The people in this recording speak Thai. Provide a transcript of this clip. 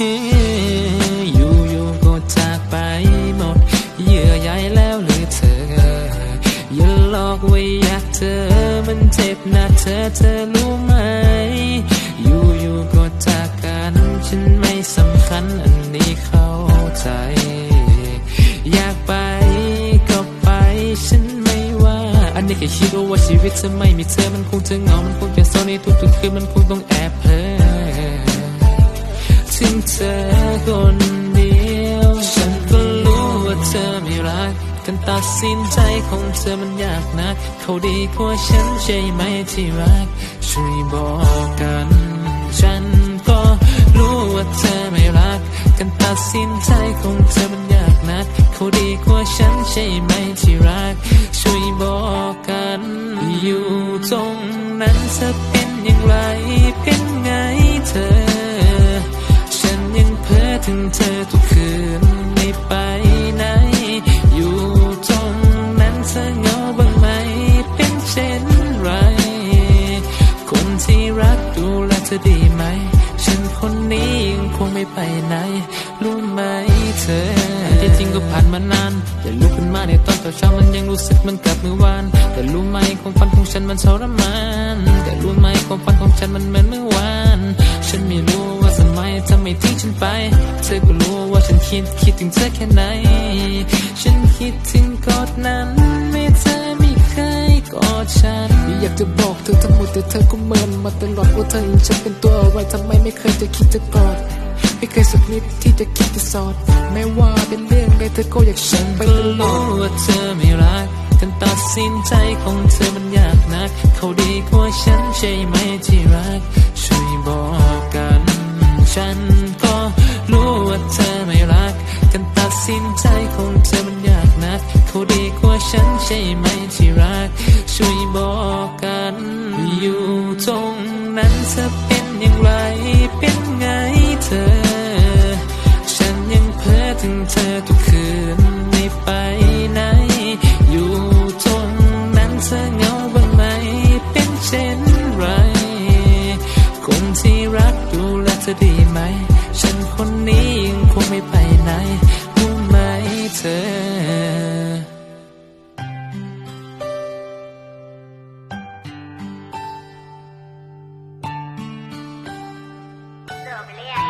อยู่อยู่ก็จากไปหมด เยื่อใยแล้วหรือเธอ อย่าหลอกว่าอยากเธอ มันเจ็บนะเธอเธอรู้ไหม อยู่อยู่ก็จากกัน ฉันไม่สำคัญอันนี้เข้าใจ อยากไปก็ไป ฉันไม่ว่า อันนี้แค่คิดว่าชีวิตจะไม่มีเธอ มันคงจะเงา มันคงจะเศร้าในทุกๆคืน มันคงต้องแอบเพ้อ ถึงเธอคนเดียว ฉันก็รู้ว่าเธอไม่รักการตัดสินใจของเธอมันยากนัก เขาดีกว่าฉันใช่ไหมที่รัก ช่วยบอกกัน ฉันก็รู้ว่าเธอไม่รักการตัดสินใจของเธอมันยากนัก เขาดีกว่าฉันใช่ไหมที่รัก ช่วยบอกกัน อยู่ตรงนั้นเธอเป็นอย่างไรเป็นไง ถึงเธอทุกคืนไม่ไปไหน อยู่ตรงนั้นเธอเหงาบ้างไหม เป็นเช่นไร คนที่รักดูแลเธอดีไหม ฉันคนนี้ยังคงไม่ไปไหน รู้ไหมเธอที่จริงก็ผ่านมานานแต่ลุกขึ้นมาในตอนเช้ามันยังรู้สึกเหมันกับเมื่อวาน แต่รู้ไหมความฝันของฉันมันทรมาน แต่รู้ไหมความฝันของฉันมันเหมือนเมื่อวาน ฉันไม่รู้ ว่าทำไมเธอไม่ทิ้งฉันไป เธอก็รู้ว่าฉันคิดคิดถึงเธอแค่ไหน ฉันคิดถึงกอดนั้นไม่เธอไม่เคยกอดฉัน อยากจะบอกเธอทั้งหมดแต่เธอก็เมินมาตลอดว่าเธอเห็นฉันเป็นตัวอะไรทำไมไม่เคยจะคิดจะกอดไม่เคยสักนิดที่จะคิดจะสอดแม้ว่าเป็นเรื่องใดเธอก็อยากฉันไปก็ตลอรู้ดว่าเธอไม่รักการตัดสินใจของเธอมันยากนัก เขาดีกว่าฉันใช่ไหมที่รัก ช่วยบอกกัน ฉันก็รู้ว่าเธอไม่รักการตัดสินใจของเธอมันยากนัก เขาดีกว่าฉันใช่ไหมที่รัก ช่วยบอกกัน อยู่ตรงนั้นเธอเป็นอย่างไร เป็นไงเธอ ฉันยังเพ้อถึงเธอทุกคืนไม่ไปไหน อยู่ตรงนั้นเธอเงาบ้างไหม เป็นเช่นไร คนที่รัก ดูแลเธอดีไหม ฉันคนนี้ยังคงไม่ไปไหน รู้ไหมเธอเลิกไปเลย